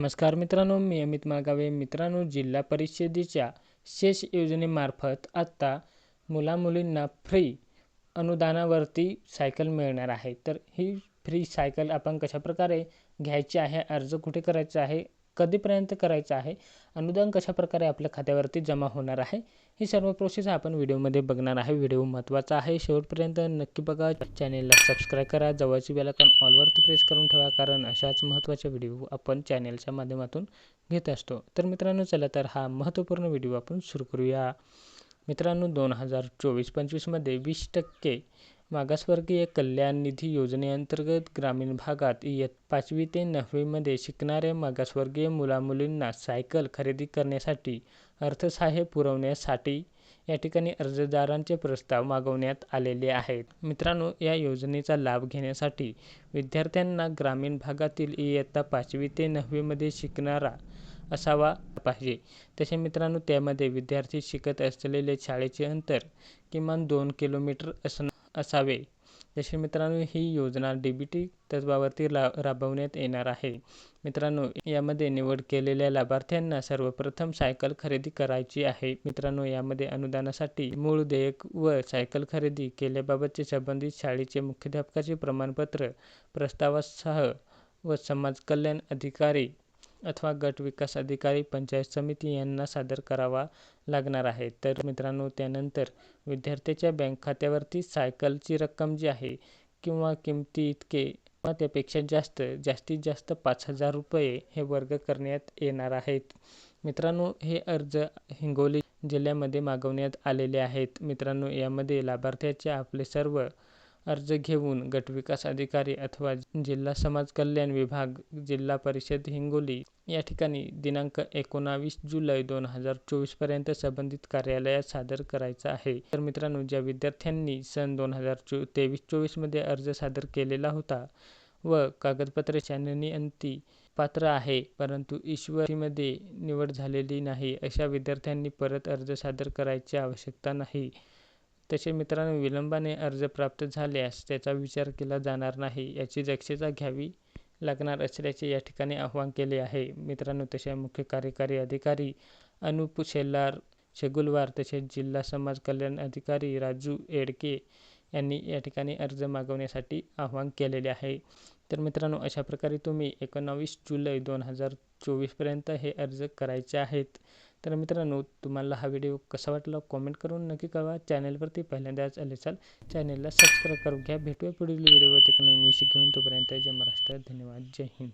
नमस्कार मित्रांनो मी अमित माळगावे. मित्रांनो जिल्हा परिषदेच्या शेष योजनेमार्फत आत्ता मुलामुलींना फ्री अनुदानावरती सायकल मिळणार आहे. तर ही फ्री सायकल आपण कशाप्रकारे घ्यायची आहे अर्ज कुठे करायचा आहे कधीपर्यंत करायचं आहे अनुदान कशाप्रकारे आपल्या खात्यावरती जमा होणार आहे ही सर्व प्रोसेस आपण व्हिडिओमध्ये बघणार आहे. व्हिडिओ महत्त्वाचा आहे. शेवटपर्यंत नक्की बघा. चॅनेलला सबस्क्राईब करा. जवळची बेलकॉन ऑलवरती प्रेस करून ठेवा कारण अशाच महत्त्वाचे व्हिडिओ आपण चॅनेलच्या माध्यमातून घेत असतो. तर मित्रांनो चला तर हा महत्त्वपूर्ण व्हिडिओ आपण सुरू करूया. मित्रांनो दोन हजार चोवीस पंचवीसमध्ये वीस टक्के मागासवर्गीय कल्याण निधी योजनेअंतर्गत ग्रामीण भागात इयत पाचवी ते नववीमध्ये शिकणाऱ्या मागासवर्गीय मुलामुलींना सायकल खरेदी करण्यासाठी अर्थसहाय्य पुरवण्यासाठी या ठिकाणी अर्जदारांचे प्रस्ताव मागवण्यात आलेले आहेत. मित्रांनो या योजनेचा लाभ घेण्यासाठी विद्यार्थ्यांना ग्रामीण भागातील इयत्ता पाचवी ते नववीमध्ये शिकणारा असावा पाहिजे. तसे मित्रांनो त्यामध्ये विद्यार्थी शिकत असलेले शाळेचे अंतर किमान दोन किलोमीटर असणं असावे. जसे मित्रांनो ही योजना डी बी टी तत्वावरती ला राबवण्यात येणार आहे. मित्रांनो यामध्ये निवड केलेल्या लाभार्थ्यांना सर्वप्रथम सायकल खरेदी करायची आहे. मित्रांनो यामध्ये अनुदानासाठी मूळ देयक व सायकल खरेदी केल्याबाबतचे संबंधित शाळेचे मुख्याध्यापकाचे प्रमाणपत्र प्रस्तावासह व समाज कल्याण अधिकारी अथवा गट विकास अधिकारी पंचायत समिती यांना सादर करावा लागणार आहे. तर मित्रांनो त्यानंतर विद्यार्थ्याच्या बँक खात्यावरती सायकलची रक्कम जी आहे किंवा किमती इतके किंवा त्यापेक्षा जास्त जास्तीत जास्त पाच हजार रुपये हे वर्ग करण्यात येणार आहेत. मित्रांनो हे अर्ज हिंगोली जिल्ह्यामध्ये मागवण्यात आलेले आहेत. मित्रांनो यामध्ये लाभार्थ्याचे आपले सर्व अर्ज घेऊन गटविकास अधिकारी अथवा जिल्हा समाज कल्याण विभाग जिल्हा परिषद हिंगोली या ठिकाणी दिनांक एकोणावीस जुलै दोन हजार चोवीसपर्यंत संबंधित कार्यालयात सादर करायचा आहे. तर मित्रांनो ज्या विद्यार्थ्यांनी सन दोन हजार चो तेवीस चोवीसमध्ये अर्ज सादर केलेला होता व कागदपत्रे छाननी अंती पात्र आहे परंतु ईश्वरीमध्ये निवड झालेली नाही अशा विद्यार्थ्यांनी परत अर्ज सादर करायची आवश्यकता नाही. तसे मित्रांनो विलंबाने अर्ज प्राप्त झाल्यास त्याचा विचार केला जाणार नाही याची दक्षता घ्यावी लागणार असल्याचे या ठिकाणी आवाहन केले आहे. मित्रांनो तसे मुख्य कार्यकारी अधिकारी अनुप शेल्लार शेगुलवार तसेच जिल्हा समाज कल्याण अधिकारी राजू एडके यांनी या ठिकाणी अर्ज मागवण्यासाठी आवाहन केलेले आहे. तर मित्रांनो अशा प्रकारे तुम्ही एकोणावीस जुलै दोन हजार चोवीसपर्यंत हे अर्ज करायचे आहेत. तर मित्रांनो तुम्हाला हा व्हिडिओ कसा वाटला कॉमेंट करून नक्की कळवा. चॅनलवरती पहिल्यांदाच आले चाल चॅनलला सबस्क्राईब करून घ्या. भेटूया पुढील व्हिडिओवर ते नवीन विषय घेऊन. तोपर्यंत जय महाराष्ट्र. धन्यवाद. जय हिंद.